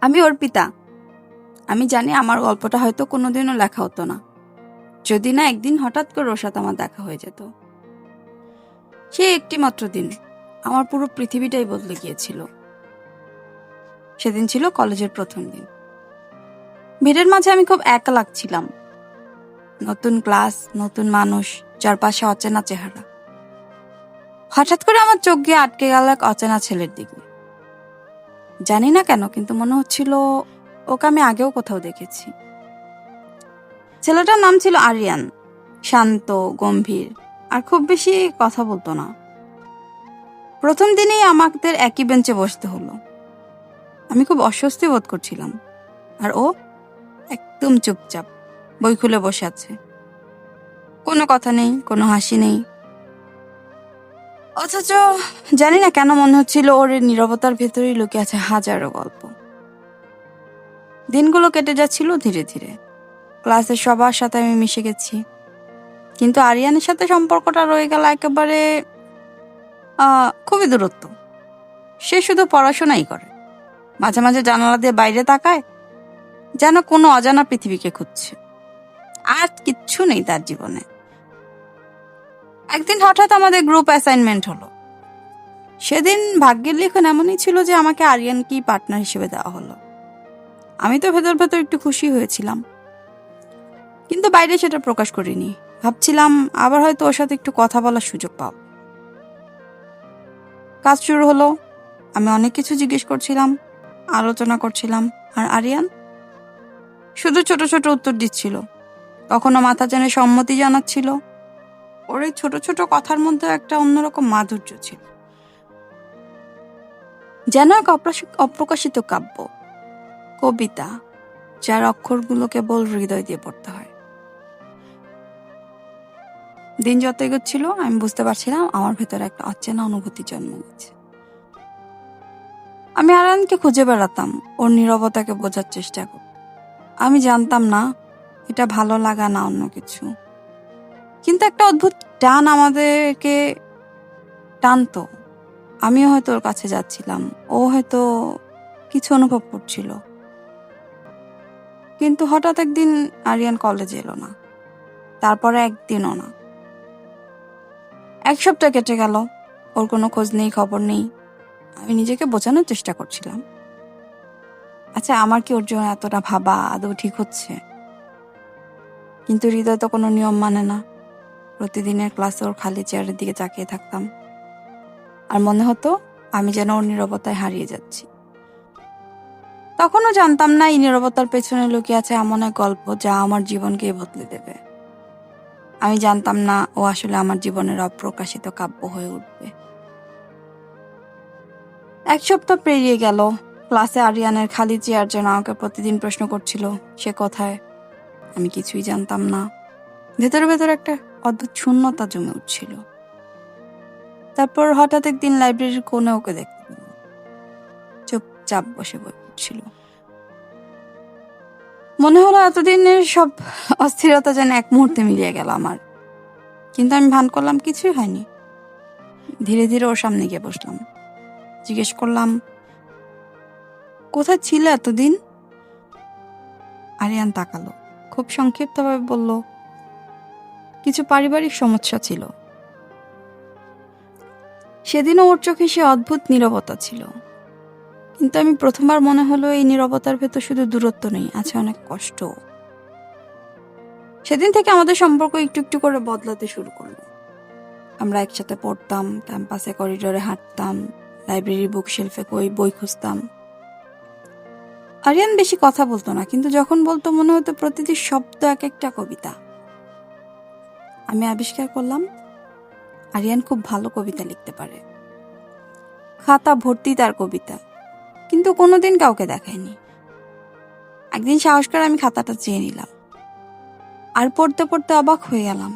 আমি অর্পিতা আমি জানি আমার গল্পটা হয়তো কোনোদিনও লেখা হতো না। যদি না একদিন হঠাৎ করে ওর সাথে আমার দেখা হয়ে যেত। সে একটি মাত্র দিন আমার পুরো পৃথিবীটাই বদলে গিয়েছিল। সেদিন ছিল কলেজের প্রথম দিন। ভিড়ের মাঝে আমি খুব একা লাগছিলাম নতুন ক্লাস, নতুন মানুষ, চারপাশে অচেনা চেহারা। হঠাৎ করে আমার চোখ গিয়ে আটকে গেল এক অচেনা ছেলের দিকে। জানি না কেন, কিন্তু মনে হচ্ছিল ওকে আমি আগেও কোথাও দেখেছি। ছেলেটার নাম ছিল আরিয়ান, শান্ত, গম্ভীর, আর খুব বেশি কথা বলতো না। প্রথম দিনেই আমাদের একই বেঞ্চে বসতে হলো। আমি খুব অস্বস্তি বোধ করছিলাম, আর ও একদম চুপচাপ, বই খুলে বসে আছে। কোনো কথা নেই, কোনো হাসি নেই অথচ জানি না কেন মনে হচ্ছিল ওর নীরবতার ভেতরেই লুকিয়ে আছে হাজারো গল্প। দিনগুলো কেটে যাচ্ছিল ধীরে ধীরে। ক্লাসের সবার সাথে আমি মিশে গেছি। কিন্তু আরিয়ানের সাথে সম্পর্কটা রয়ে গেল একেবারে খুবই দূরত্ব। সে শুধু পড়াশোনাই করে। মাঝে মাঝে জানালা দিয়ে বাইরে তাকায়, যেন কোনো অজানা পৃথিবীকে খুঁজছে। আর কিচ্ছু নেই তার জীবনে। একদিন হঠাৎ আমাদের গ্রুপ অ্যাসাইনমেন্ট হলো। সেদিন ভাগ্যের লিখন এমনই ছিল যে আমাকে আরিয়ানকেই পার্টনার হিসেবে দেওয়া হলো। আমি তো ভেতর ভেতর একটু খুশি হয়েছিলাম। কিন্তু বাইরে সেটা প্রকাশ করিনি। ভাবছিলাম আবার হয়তো ওর সাথে একটু কথা বলার সুযোগ পাব কাজ শুরু হলো। আমি অনেক কিছু জিজ্ঞেস করছিলাম, আলোচনা করছিলাম। আর আরিয়ান? শুধু ছোট ছোট উত্তর দিচ্ছিল। কখনো মাথা জেনে সম্মতি জানাচ্ছিল। ওর এই ছোট ছোট কথার মধ্যে একটা অন্যরকম মাধুর্য ছিল। যেন এক অপ্রকাশিত কাব্য, কবিতা, যার অক্ষরগুলো কেবল হৃদয় দিয়ে পড়তে হয়। দিন যত এগোচ্ছিল, আমি বুঝতে পারছিলাম আমার ভেতরে একটা অচেনা অনুভূতি জন্ম নিচ্ছে আমি আরানকে খুঁজে বেড়াতাম, ওর নীরবতাকে বোঝার চেষ্টা করতাম আমি জানতাম, না, এটা ভালো লাগা না অন্য কিছু। কিন্তু একটা অদ্ভুত টান আমাদেরকে টানতো। আমিও হয়তো ওর কাছে যাচ্ছিলাম। ও হয়তো কিছু অনুভব করছিল। কিন্তু হঠাৎ একদিন আরিয়ান কলেজে এলো না। তারপরে একদিনও না। এক সপ্তাহ কেটে গেল। ওর কোনো খোঁজ নেই, খবর নেই। আমি নিজেকে বোঝানোর চেষ্টা করছিলাম। আচ্ছা আমার কি ওর জন্য এতটা ভাবা, আদৌ ঠিক হচ্ছে? কিন্তু হৃদয় তো কোনো নিয়ম মানে না। প্রতিদিনের ক্লাসে ওর খালি চেয়ারের দিকে তাকিয়ে থাকতাম। আর মনে হতো আমি যেন ওর নীরবতায় হারিয়ে যাচ্ছি। তখনও জানতাম না এই নীরবতার পেছনে লুকিয়ে আছে এমন এক গল্প যা আমার জীবনকেই বদলে দেবে। আমি জানতাম না ও আসলে আমার জীবনের অপ্রকাশিত কাব্য হয়ে উঠবে। এক সপ্তাহ পেরিয়ে গেল। ক্লাসে আরিয়ানের খালি চেয়ার যেন আমাকে প্রতিদিন প্রশ্ন করছিল সে কথায় আমি কিছুই জানতাম না। ভেতরে ভেতরে একটা অদ্ভুত শূন্যতা জমে উঠছিল। তারপর হঠাৎ একদিন লাইব্রেরির কোণে ওকে দেখতে পেলাম। চুপচাপ বসে বই পড়ছিল। মনে হলো এতদিনের সব অস্থিরতা যেন এক মুহূর্তে মিলিয়ে গেল আমার। কিন্তু আমি ভান করলাম কিছুই হয়নি। ধীরে ধীরে ওর সামনে গিয়ে বসলাম। জিজ্ঞেস করলাম, কোথায় ছিল এতদিন? আরিয়ান তাকালো। খুব সংক্ষিপ্তভাবে বলল কিছু পারিবারিক সমস্যা ছিল। সেদিনও ওর চোখে সে অদ্ভুত নীরবতা ছিল। কিন্তু আমি প্রথমবার মনে হলো এই নীরবতার ভেতর শুধু দূরত্ব নেই, আছে অনেক কষ্ট। সেদিন থেকে আমাদের সম্পর্ক একটু একটু করে বদলাতে শুরু করল। আমরা একসাথে পড়তাম, ক্যাম্পাসে করিডোরে হাঁটতাম, লাইব্রেরির বুক শেলফে কই বই খুঁজতাম। আরিয়ান বেশি কথা বলতো না, কিন্তু যখন বলতো মনে হতো প্রতিটি শব্দ এক একটা কবিতা। আমি আবিষ্কার করলাম, আরিয়ান খুব ভালো কবিতা লিখতে পারে। খাতা ভর্তি তার কবিতা, কিন্তু কোনোদিন কাউকে দেখায়নি একদিন সাহস করে আমি খাতাটা চেয়ে নিলাম। আর পড়তে পড়তে অবাক হয়ে গেলাম,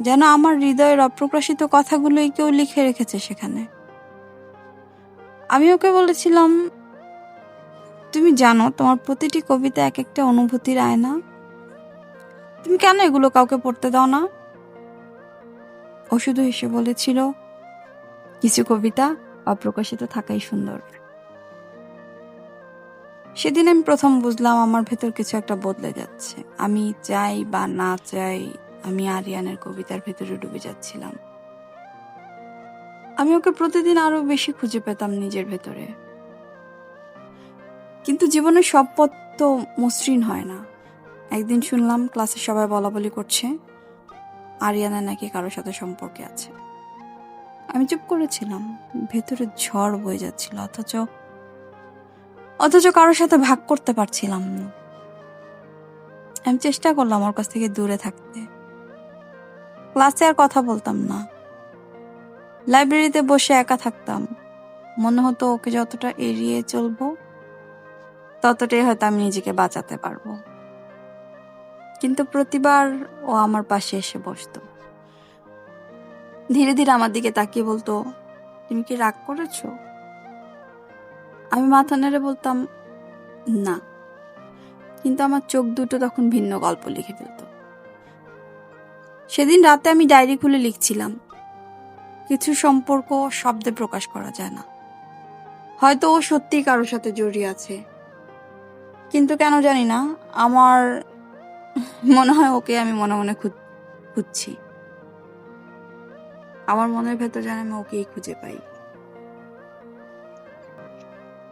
যেন আমার হৃদয়ের অপ্রকাশিত কথাগুলোই কেউ লিখে রেখেছে সেখানে। আমি ওকে বলেছিলাম, তুমি জানো, তোমার প্রতিটি কবিতা এক একটা অনুভূতির আয়না। তুমি কেন এগুলো কাউকে পড়তে দাও না? ও শুধু হেসে বলেছিল, কিছু কবিতা অপ্রকাশিত থাকাই সুন্দর। সেদিন আমি প্রথম বুঝলাম আমার ভেতর কিছু একটা বদলে যাচ্ছে। আমি চাই বা না চাই, আমি আরিয়ানের কবিতার ভেতরে ডুবে যাচ্ছিলাম। আমি ওকে প্রতিদিন আরও বেশি খুঁজে পেতাম নিজের ভেতরে। কিন্তু জীবনের সব পথ তো মসৃণ হয় না। একদিন শুনলাম ক্লাসে সবাই বলা বলি করছে আরিয়ানা নাকি কারোর সাথে সম্পর্কে আছে। আমি চুপ করেছিলাম, ভেতরে ঝড় বয়ে যাচ্ছিল, অথচ অথচ কারোর সাথে ভাগ করতে পারছিলাম না। আমি চেষ্টা করলাম ওর কাছ থেকে দূরে থাকতে। ক্লাসে আর কথা বলতাম না। লাইব্রেরিতে বসে একা থাকতাম। মনে হতো ওকে যতটা এড়িয়ে চলবো, ততটাই হয়তো আমি নিজেকে বাঁচাতে পারব। কিন্তু প্রতিবার ও আমার পাশে এসে বসতো। ধীরে ধীরে আমার দিকে তাকিয়ে বলতো, তুমি কি রাগ করেছ? আমি মাথা নেড়ে বলতাম, না। কিন্তু আমার চোখ দুটো তখন ভিন্ন গল্প লিখে ফেলত। সেদিন রাতে আমি ডায়েরি খুলে লিখছিলাম, কিছু সম্পর্ক শব্দে প্রকাশ করা যায় না। হয়তো ও সত্যি কারোর সাথে জড়িয়ে আছে। কিন্তু কেন জানি না, আমার মনে হয় ওকে আমি মনে মনে খুঁজ- খুঁজছি। আমার মনের ভেতর যেন আমি ওকেই খুঁজে পাই।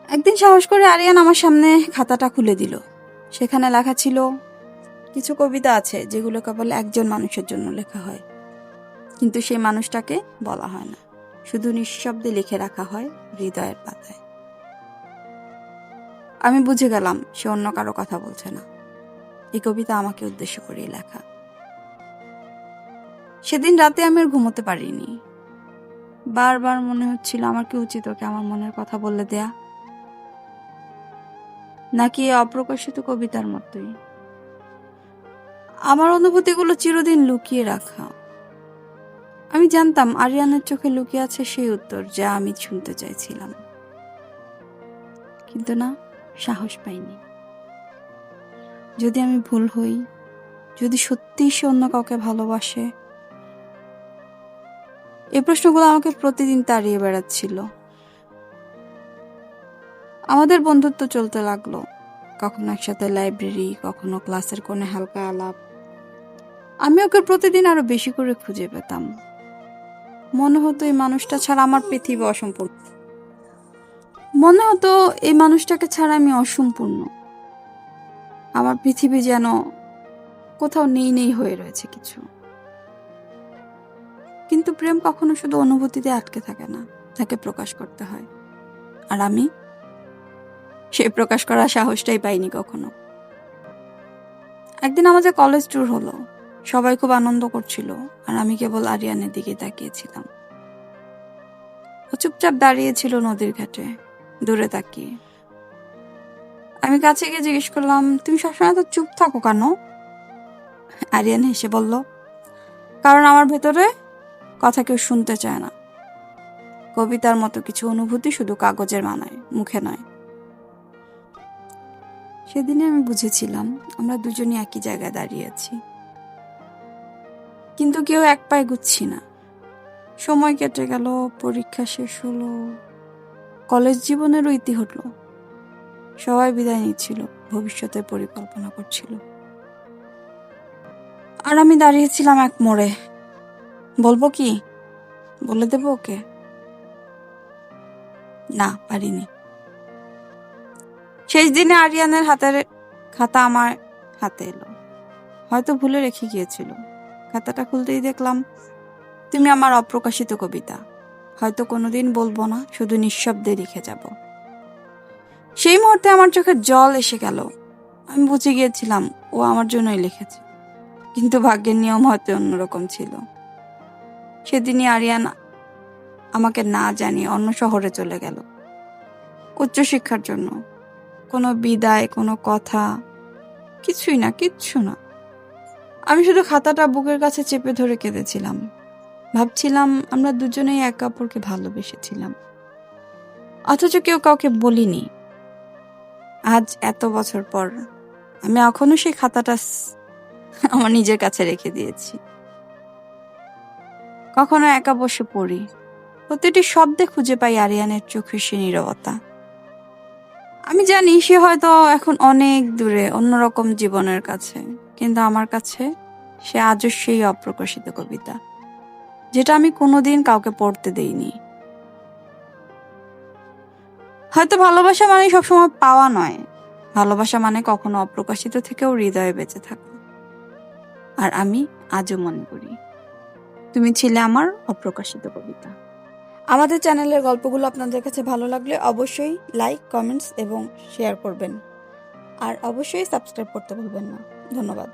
একদিন সাহস করে আরিয়ান আমার সামনে খাতাটা খুলে দিল। সেখানে লেখা ছিল, কিছু কবিতা আছে যেগুলো কেবল একজন মানুষের জন্য লেখা হয়। কিন্তু সেই মানুষটাকে বলা হয় না। শুধু নিঃশব্দে লিখে রাখা হয় হৃদয়ের পাতায়। আমি বুঝে গেলাম সে অন্য কারও কথা বলছে না। এই কবিতা আমাকে উদ্দেশ্য করে লেখা। সেদিন রাতে আমি আর ঘুমোতে পারিনি। বারবার মনে হচ্ছিল আমার কি উচিত ওকে আমার মনের কথা বলে দেয়া। নাকি অপ্রকাশিত কবিতার মতোই। আমার অনুভূতিগুলো চিরদিন লুকিয়ে রাখা। আমি জানতাম আরিয়ানের চোখে লুকিয়ে আছে সেই উত্তর যা আমি শুনতে চাইছিলাম। কিন্তু না, সাহস পাইনি। যদি আমি ভুল হই, যদি সত্যি সে অন্য কাউকে ভালোবাসে। এই প্রশ্নগুলো আমাকে প্রতিদিন তাড়িয়ে বেড়াচ্ছিল। আমাদের বন্ধুত্ব চলতে লাগল, কখনো একসাথে লাইব্রেরি, কখনো ক্লাসের কোনো হালকা আলাপ। আমি ওকে প্রতিদিন আরও বেশি করে খুঁজে পেতাম। মনে হতো এই মানুষটা ছাড়া আমার পৃথিবী অসম্পূর্ণ। মনে হতো এই মানুষটাকে ছাড়া আমি অসম্পূর্ণ। আমার পৃথিবী যেন কোথাও নেই নেই হয়ে রয়েছে কিছু। কিন্তু প্রেম কখনো শুধু অনুভূতিতে আটকে থাকে না, তাকে প্রকাশ করতে হয়। আর আমি? সেই প্রকাশ করার সাহসটাই পাইনি কখনো। একদিন আমাদের কলেজ ট্যুর হলো। সবাই খুব আনন্দ করছিল, আর আমি কেবল আরিয়ানের দিকে তাকিয়েছিলাম। ও চুপচাপ দাঁড়িয়েছিল নদীর ঘাটে, দূরে তাকিয়ে। আমি কাছে গিয়ে জিজ্ঞেস করলাম, তুমি সবসময় তো চুপ থাকো কেন? আরিয়ান হেসে বলল, কারণ আমার ভেতরে কথা কেউ শুনতে চায় না। কবিতার মতো কিছু অনুভূতি শুধু কাগজের মানায়, মুখে নয়। সেদিনে আমি বুঝেছিলাম, আমরা দুজনই একই জায়গায় দাঁড়িয়ে আছি। কিন্তু কেউ এক পায়ে গুচ্ছি না। সময় কেটে গেল, পরীক্ষা শেষ হলো, কলেজ জীবনেরও ইতি হলো সবাই বিদায় নিচ্ছিল, ভবিষ্যতের পরিকল্পনা করছিল। আর আমি দাঁড়িয়েছিলাম এক মোড়ে। বলব কি? বলে দেবো ওকে? না, পারিনি। শেষ দিনে আরিয়ানের হাতের খাতা আমার হাতে এলো। হয়তো ভুলে রেখে গিয়েছিল। খাতাটা খুলতেই দেখলাম, তুমি আমার অপ্রকাশিত কবিতা। হয়তো কোনোদিন বলব না, শুধু নিঃশব্দে লিখে যাব। সেই মুহূর্তে আমার চোখে জল এসে গেল। আমি বুঝে গিয়েছিলাম ও আমার জন্যই লিখেছে। কিন্তু ভাগ্যের নিয়ম হয়তো অন্যরকম ছিল। সেদিনই আরিয়ান আমাকে না জানিয়ে অন্য শহরে চলে গেল। উচ্চশিক্ষার জন্য। কোনো বিদায়, কোনো কথা, কিছুই না, কিচ্ছু না। আমি শুধু খাতাটা বুকের কাছে চেপে ধরে কেঁদেছিলাম। ভাবছিলাম আমরা দুজনেই একে অপরকে ভালোবেসেছিলাম। অথচ কেউ কাউকে বলিনি। আজ এত বছর পর আমি এখনও সেই খাতাটা আমার নিজের কাছে রেখে দিয়েছি। কখনো একা বসে পড়ি। প্রতিটি শব্দে খুঁজে পাই আরিয়ানের চোখের সে নীরবতা। আমি জানি সে হয়তো এখন অনেক দূরে, অন্যরকম জীবনের কাছে, কিন্তু আমার কাছে সে আজও সেই অপ্রকাশিত কবিতা, যেটা আমি কোনোদিন কাউকে পড়তে দেইনি। হয়তো ভালোবাসা মানে সবসময় পাওয়া নয়। ভালোবাসা মানে কখনো অপ্রকাশিত থেকেও হৃদয়ে বেঁচে থাকা। আর আমি আজও মনে করি, তুমি ছিলে আমার অপ্রকাশিত কবিতা। আমাদের চ্যানেলের গল্পগুলো আপনাদের কাছে ভালো লাগলে অবশ্যই লাইক কমেন্টস এবং শেয়ার করবেন। আর অবশ্যই সাবস্ক্রাইব করতে ভুলবেন না। ধন্যবাদ।